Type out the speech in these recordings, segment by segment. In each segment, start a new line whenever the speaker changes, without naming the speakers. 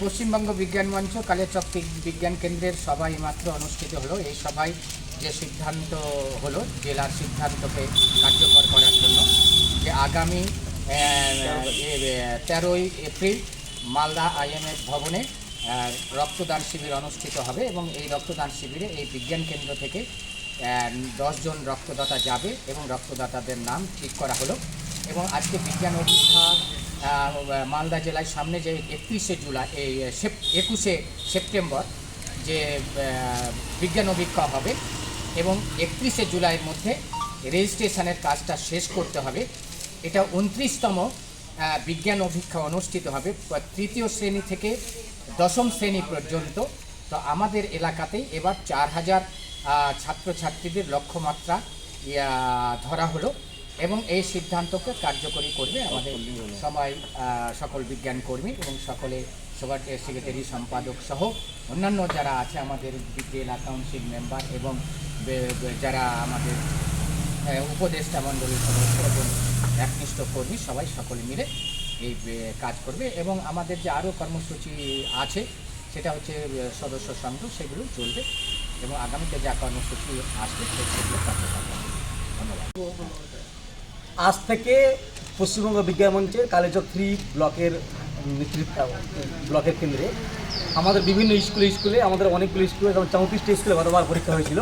পশ্চিমবঙ্গ বিজ্ঞান মঞ্চ কালিয়াচক বি- বিজ্ঞান কেন্দ্রের সভাই মাত্র অনুষ্ঠিত হলো। এই সভায় যে সিদ্ধান্ত হলো জেলার সিদ্ধান্তকে কার্যকর করার জন্য যে আগামী তেরোই এপ্রিল মালদা আইএমএফ ভবনে রক্তদান শিবির অনুষ্ঠিত হবে এবং এই রক্তদান শিবিরে এই বিজ্ঞান কেন্দ্র থেকে দশজন রক্তদাতা যাবে এবং রক্তদাতাদের নাম ঠিক করা হলো এবং আজকে বিজ্ঞান অভিক্ষা মালদা জেলায় সামনে যে একত্রিশে জুলাই এই একুশে সেপ্টেম্বর যে বিজ্ঞান অভিক্ষা হবে এবং একত্রিশে জুলাইয়ের মধ্যে রেজিস্ট্রেশনের কাজটা শেষ করতে হবে। এটা উনত্রিশতম বিজ্ঞান অভীক্ষা অনুষ্ঠিত হবে তৃতীয় শ্রেণি থেকে দশম শ্রেণি পর্যন্ত। তো আমাদের এলাকাতেই এবার চার হাজার ছাত্রছাত্রীদের লক্ষ্যমাত্রা ধরা হলো। এবং এই সিদ্ধান্তকে কার্যকরী করবে আমাদের সবাই সকল বিজ্ঞান কর্মী এবং সকলে সবার সেক্রেটারি সম্পাদক সহ অন্যান্য যারা আছে আমাদের জেলা কাউন্সিল মেম্বার এবং যারা আমাদের উপদেষ্টা মণ্ডলীর সদস্য এবং একনিষ্ঠ কর্মী, সবাই সকলে মিলে এই কাজ করবে এবং আমাদের যে আরও কর্মসূচি আছে, সেটা হচ্ছে সদস্য সংঘ, সেগুলো চলবে এবং আগামীতে যা কর্মসূচি আসবে সেগুলো ধন্যবাদ।
আজ থেকে পশ্চিমবঙ্গ বিজ্ঞান মঞ্চের কালেচক থ্রি ব্লকের নেতৃত্ব, ব্লকের কেন্দ্রে। আমাদের বিভিন্ন স্কুলে স্কুলে, আমাদের অনেকগুলো স্কুলে, যেমন চৌত্রিশটা স্কুলে গতবার পরীক্ষা হয়েছিল।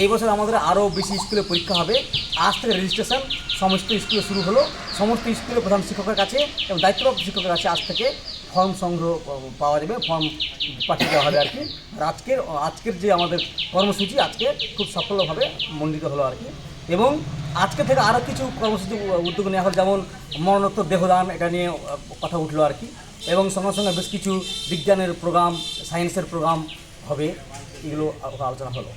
এই বছর আমাদের আরও বেশি স্কুলে পরীক্ষা হবে। আজ থেকে রেজিস্ট্রেশন সমস্ত স্কুলে শুরু হলো। সমস্ত স্কুলে প্রধান শিক্ষকের কাছে এবং দায়িত্বপ্রাপ্ত শিক্ষকের কাছে আজ থেকে ফর্ম সংগ্রহ পাওয়া যাবে ফর্ম পাঠিয়ে দেওয়া হবে আর কি। আর আজকের আজকের যে আমাদের কর্মসূচি, আজকে খুব সফলভাবে মণ্ডিত হলো আর কি। এবং আজকে থেকে আরও কিছু কর্মসূচি উদ্যোগ নেওয়া হলো যেমন মরণোত্তর দেহদান, এটা নিয়ে কথা উঠল আর কি। এবং সঙ্গে সঙ্গে বেশ কিছু বিজ্ঞানের প্রোগ্রাম, সায়েন্সের প্রোগ্রাম হবে, এগুলো আলোচনা হলো।